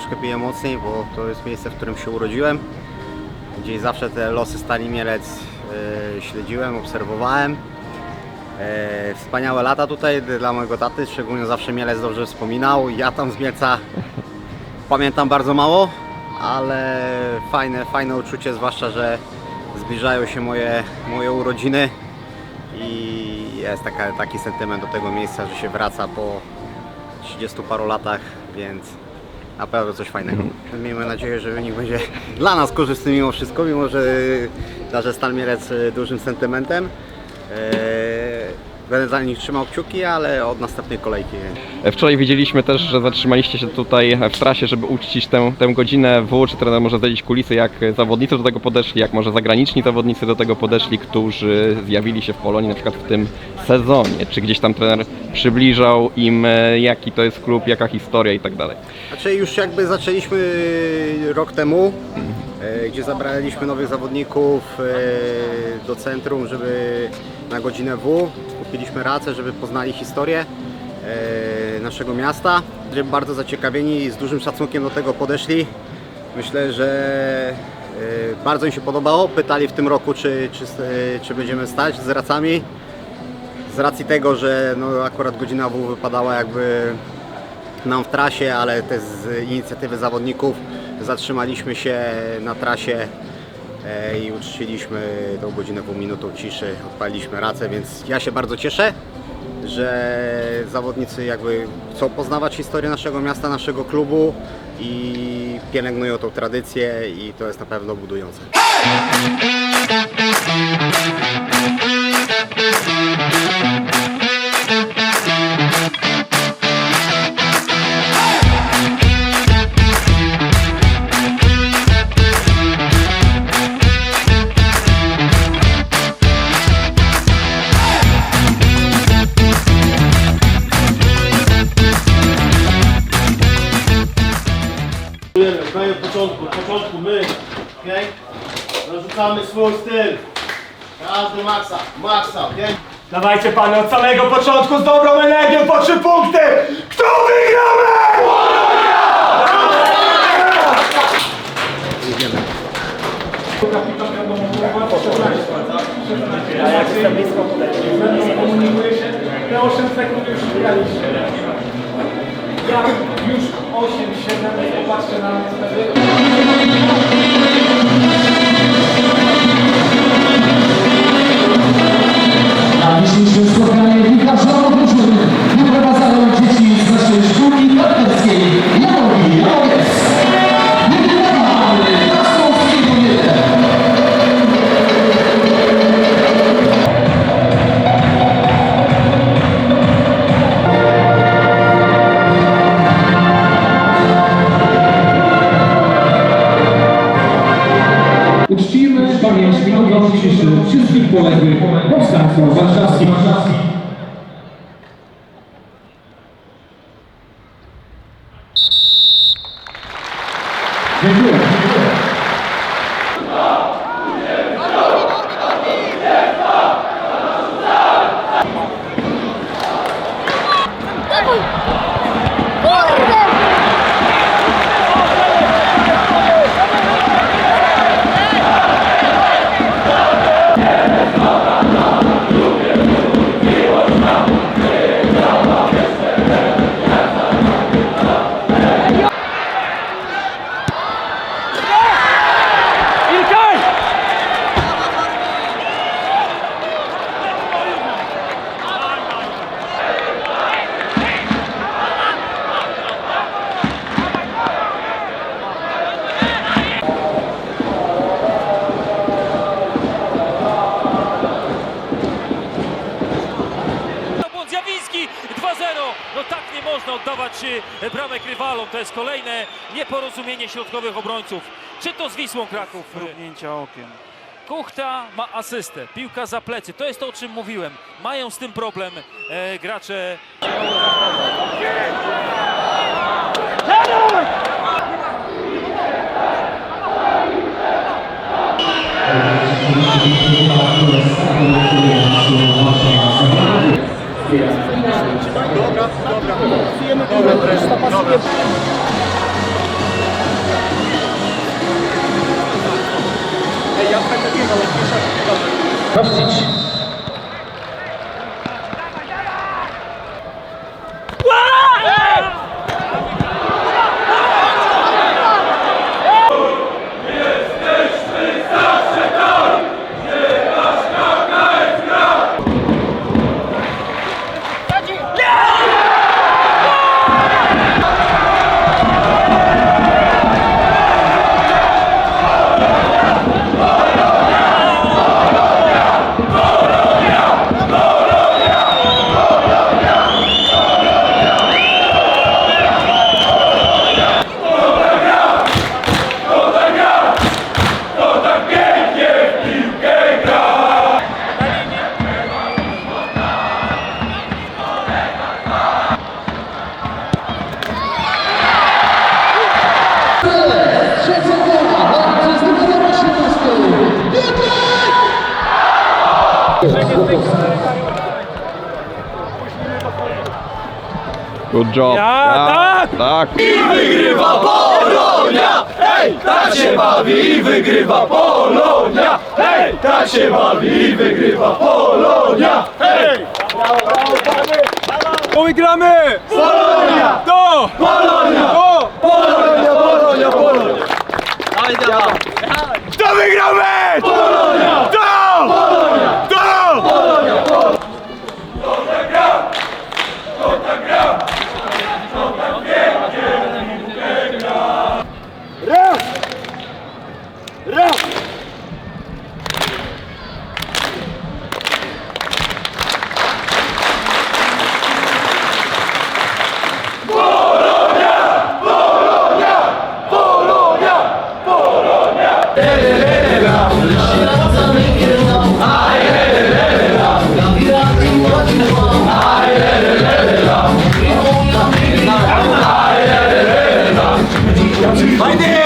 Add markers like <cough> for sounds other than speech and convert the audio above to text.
troszkę mocniej, bo to jest miejsce, w którym się urodziłem. Gdzieś zawsze te losy Stali Mielec e, śledziłem, obserwowałem. E, wspaniałe lata tutaj dla mojego taty, szczególnie zawsze Mielec dobrze wspominał. Ja tam z Mielca pamiętam bardzo mało, ale fajne, fajne uczucie, zwłaszcza, że zbliżają się moje, moje urodziny i jest taka, taki sentyment do tego miejsca, że się wraca po 30 paru latach, więc na pewno coś fajnego. Miejmy nadzieję, że wynik będzie <laughs> dla nas korzystny mimo wszystko, mimo że darzę Stal Mielec e, dużym sentymentem. Będę za nich trzymał kciuki, ale od następnej kolejki Wczoraj widzieliśmy też, że zatrzymaliście się tutaj w trasie, żeby uczcić tę, tę godzinę W. Czy trener może zdradzić kulisy, jak zawodnicy do tego podeszli, jak może zagraniczni zawodnicy do tego podeszli, którzy zjawili się w Polonii na przykład w tym sezonie? Czy gdzieś tam trener przybliżał im, e, jaki to jest klub, jaka historia i tak dalej? Znaczy już jakby zaczęliśmy rok temu, e, gdzie zabraliśmy nowych zawodników e, do centrum, żeby na godzinę W kupiliśmy racę, żeby poznali historię e, naszego miasta. Że Bardzo zaciekawieni i z dużym szacunkiem do tego podeszli. Myślę, że e, bardzo im się podobało. Pytali w tym roku, czy, czy, e, czy będziemy stać z racami. Z racji tego, że no, akurat godzina W wypadała jakby nam w trasie, ale też z inicjatywy zawodników zatrzymaliśmy się na trasie i uczciliśmy tą godzinę pół minutą ciszy, odpaliliśmy racę, więc ja się bardzo cieszę, że zawodnicy jakby chcą poznawać historię naszego miasta, naszego klubu i pielęgnują tą tradycję i to jest na pewno budujące. Początku, od początku my, okej? Narzucamy swój styl. Każdy maksa, maksa, okej? Dawajcie pany od samego początku z dobrą energią po trzy punkty! Kto wygramy? A jak jestem blisko się, te 8 sekund już graliście. Ja już 8-7, To można oddawać bramek rywalom. To jest kolejne nieporozumienie środkowych obrońców. Czy to z Wisłą Kraków? Mrugnięcia okiem. Kuchta ma asystę, piłka za plecy. To jest to, o czym mówiłem. Mają z tym problem e, gracze. Європі. Навстіч. Good job. Ja, tak! Tak. I wygrywa Polonia! Hej, tak się bawi i wygrywa Polonia! Hej, tak się bawi i wygrywa Polonia! Hej! Bo! Polonia! To! Polonia! ファ